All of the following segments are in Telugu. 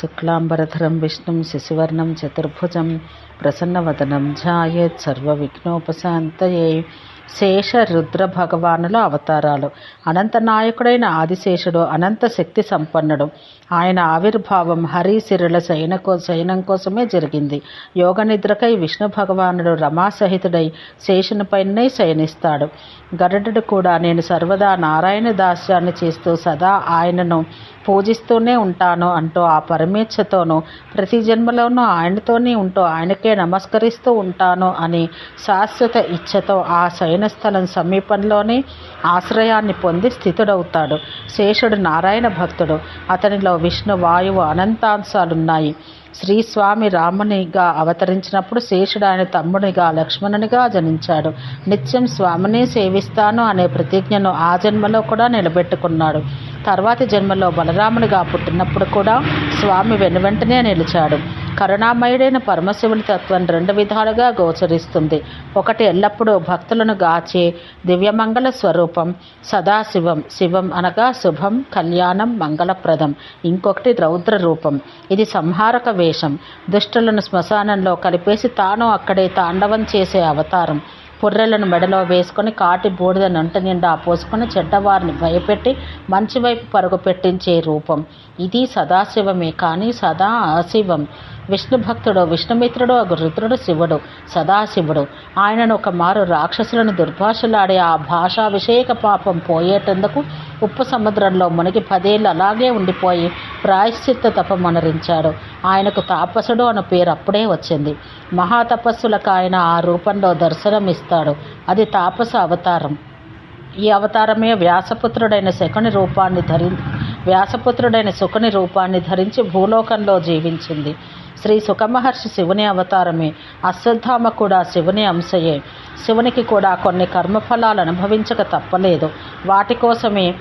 शुक्लाम्बरधरं विष्णुं शिशुवर्णं चतुर्भुजं प्रसन्नवदनं ध्यायेत् सर्वविघ्नोपशान्तये। శేష రుద్ర భగవానుల అవతారాలు. అనంత నాయకుడైన ఆదిశేషుడు అనంత శక్తి సంపన్నుడు. ఆయన ఆవిర్భావం హరిశిరుల శయన కో శయనం కోసమే జరిగింది. యోగ నిద్రకై విష్ణు భగవానుడు రమాసహితుడై శేషునిపైనే శయనిస్తాడు. గరుడు కూడా నేను సర్వదా నారాయణ దాస్యాన్ని చేస్తూ సదా ఆయనను పూజిస్తూనే ఉంటాను అంటూ ఆ పరమేచ్ఛతోనూ ప్రతి జన్మలోనూ ఆయనతోనే ఉంటూ ఆయనకే నమస్కరిస్తూ ఉంటాను అని శాశ్వత ఇచ్ఛతో ఆ స్థలం సమీపంలోనే ఆశ్రయాన్ని పొంది స్థితుడవుతాడు. శేషుడు నారాయణ భక్తుడు. అతనిలో విష్ణు వాయువు అనంతాంశాలున్నాయి. శ్రీస్వామి రామునిగా అవతరించినప్పుడు శేషుడు ఆయన తమ్మునిగా లక్ష్మణునిగా జనించాడు. నిత్యం స్వామిని సేవిస్తాను అనే ప్రతిజ్ఞను ఆ జన్మలో కూడా నిలబెట్టుకున్నాడు. తర్వాతి జన్మలో బలరామునిగా పుట్టినప్పుడు కూడా స్వామి వెనువెంటనే నిలిచాడు. కరుణామయుడైన పరమశివుని తత్వం రెండు విధాలుగా గోచరిస్తుంది. ఒకటి ఎల్లప్పుడూ భక్తులను గాచే దివ్యమంగళ స్వరూపం సదాశివం శివం అనగా శుభం కళ్యాణం మంగళప్రదం. ఇంకొకటి రౌద్ర రూపం. ఇది సంహారక వేషం. దుష్టులను శ్మశానంలో కలిపేసి తాను అక్కడే తాండవం చేసే అవతారం. పుర్రెలను మెడలో వేసుకొని కాటి బూడిద నొంట నిండా పోసుకొని చెడ్డవారిని భయపెట్టి మంచి వైపు పరుగు పెట్టించే రూపం. ఇది సదాశివమే కానీ సదా అశివం. విష్ణు భక్తుడు విష్ణుమిత్రుడు రుద్రుడు శివుడు సదాశివుడు. ఆయనను ఒక మారు రాక్షసులను దుర్భాషలాడే ఆ భాషా విషయక పాపం పోయేటందుకు ఉప్పు సముద్రంలో మునిగి పదేళ్ళు అలాగే ఉండిపోయి ప్రాయశ్చిత్త తపమనరించాడు ఆయనకు తాపసుడు అన్న పేరు అప్పుడే వచ్చింది. మహాతపస్సులకు ఆయన ఆ రూపంలో దర్శనమిస్తాడు. అది తాపస అవతారం. ఈ అవతారమే వ్యాసపుత్రుడైన శకుని రూపాన్ని ధరి వ్యాసపుత్రుడైన శుకుని రూపాన్ని ధరించి భూలోకంలో జీవించింది. శ్రీ సుఖమహర్షి శివుని అవతారమే. అశ్వత్థామ కూడా శివుని అంశయే. శివునికి కూడా కొన్ని కర్మఫలాలు అనుభవించక తప్పలేదు. వాటి కోసమే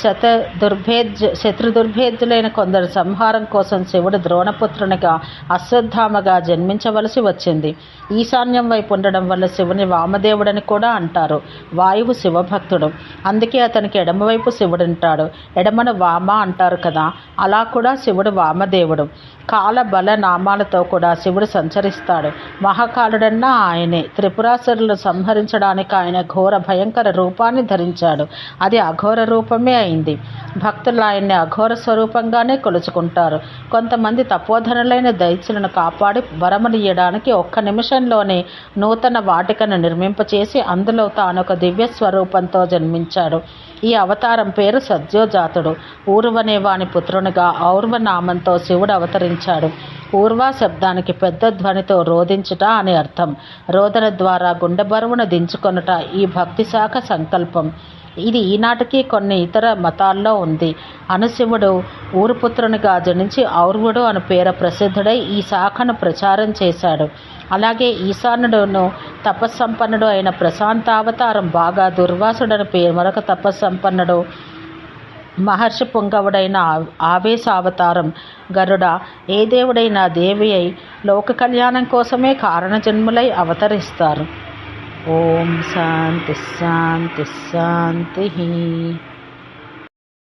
శత దుర్భేద్య శత్రుదుర్భేద్యులైన కొందరు సంహారం కోసం శివుడు ద్రోణపుత్రునిగా అశ్వత్థామగా జన్మించవలసి వచ్చింది. ఈశాన్యం వైపు ఉండడం వల్ల శివుని వామదేవుడని కూడా అంటారు. వాయువు శివభక్తుడు. అందుకే అతనికి ఎడమవైపు శివుడు ఉంటాడు. ఎడమను వామ అంటారు కదా అలా కూడా శివుడు వామదేవుడు. కాల బల నామాలతో కూడా శివుడు సంచరిస్తాడు. మహాకాలుడన్నా ఆయనే. త్రిపురాసురులు సంహరించడానికి ఆయన ఘోర భయంకర రూపాన్ని ధరించాడు. అది అఘోర రూపమే అయింది. భక్తులు ఆయన్ని అఘోర స్వరూపంగానే కొలుచుకుంటారు. కొంతమంది తపోధనులైన దైత్యులను కాపాడి వరమనియడానికి ఒక్క నిమిషంలోనే నూతన వాటికను నిర్మింపచేసి అందులో తాను ఒక దివ్య స్వరూపంతో జన్మించాడు. ఈ అవతారం పేరు సద్యోజాతుడు. ఊర్వనే వాని పుత్రునిగా ఔర్వ నామంతో శివుడు అవతరించాడు. ఊర్వా శబ్దానికి పెద్ద ధ్వనితో రోధించుట అని అర్థం. రోదన ద్వారా గుండె బరువును దించుకొనుట ఈ భక్తి శాఖ సంకల్పం. ఇది ఈనాటికి కొన్ని ఇతర మతాల్లో ఉంది. అనుశివుడు ఊరుపుత్రునిగా జనించి ఔర్వుడు అని పేర ప్రసిద్ధుడై ఈ శాఖను ప్రచారం చేశాడు. అలాగే ఈశానుడును తపస్సంపన్నుడు అయిన ప్రశాంతావతారం బాగా దుర్వాసుడని పేరు మరొక తపస్సంపన్నుడు మహర్షి పుంగవుడైన ఆవేశ అవతారం గరుడ ఏ దేవుడైనా దేవి అయి లోక కళ్యాణం కోసమే కారణజన్ములై అవతరిస్తారు. ఓం శాంతి శాంతి శాంతి.